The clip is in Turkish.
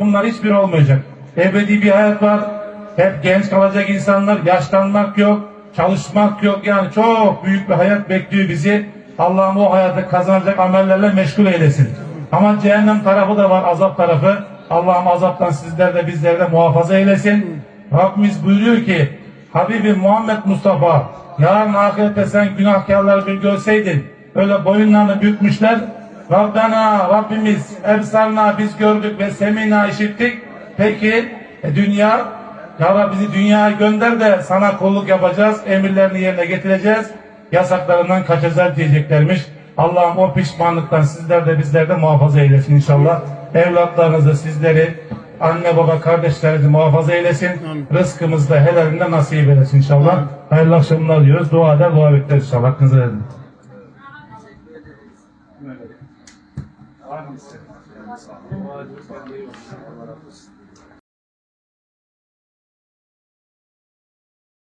Bunlar hiçbir olmayacak. Ebedi bir hayat var. Hep genç kalacak insanlar. Yaşlanmak yok. Çalışmak yok. Yani çok büyük bir hayat bekliyor bizi. Allah'ım o hayatı kazanacak amellerle meşgul eylesin. Ama cehennem tarafı da var. Azap tarafı. Allah'ım azaptan sizler de bizleri de muhafaza eylesin. Rabbimiz buyuruyor ki Habibi Muhammed Mustafa yarın ahirette sen günahkarları bir görseydin öyle boyunlarını bükmüşler Rabbena Rabbimiz ebsarna biz gördük ve semina işittik. Peki e, dünya ya Rabbi bizi dünyaya gönder de sana kulluk yapacağız. Emirlerini yerine getireceğiz. Yasaklarından kaçacağız diyeceklermiş. Allah'ım o pişmanlıktan sizler de bizler de muhafaza eylesin inşallah. Evlatlarınızı sizleri anne baba kardeşlerinizi muhafaza eylesin. Rızkımızı da helalinden nasip eylesin inşallah. Hayırlı akşamlar diyoruz. Dua eder, dua bekleriz inşallah. Hakkınızı verin. Var mı istedim? Sağ olun. Allah razı olsun.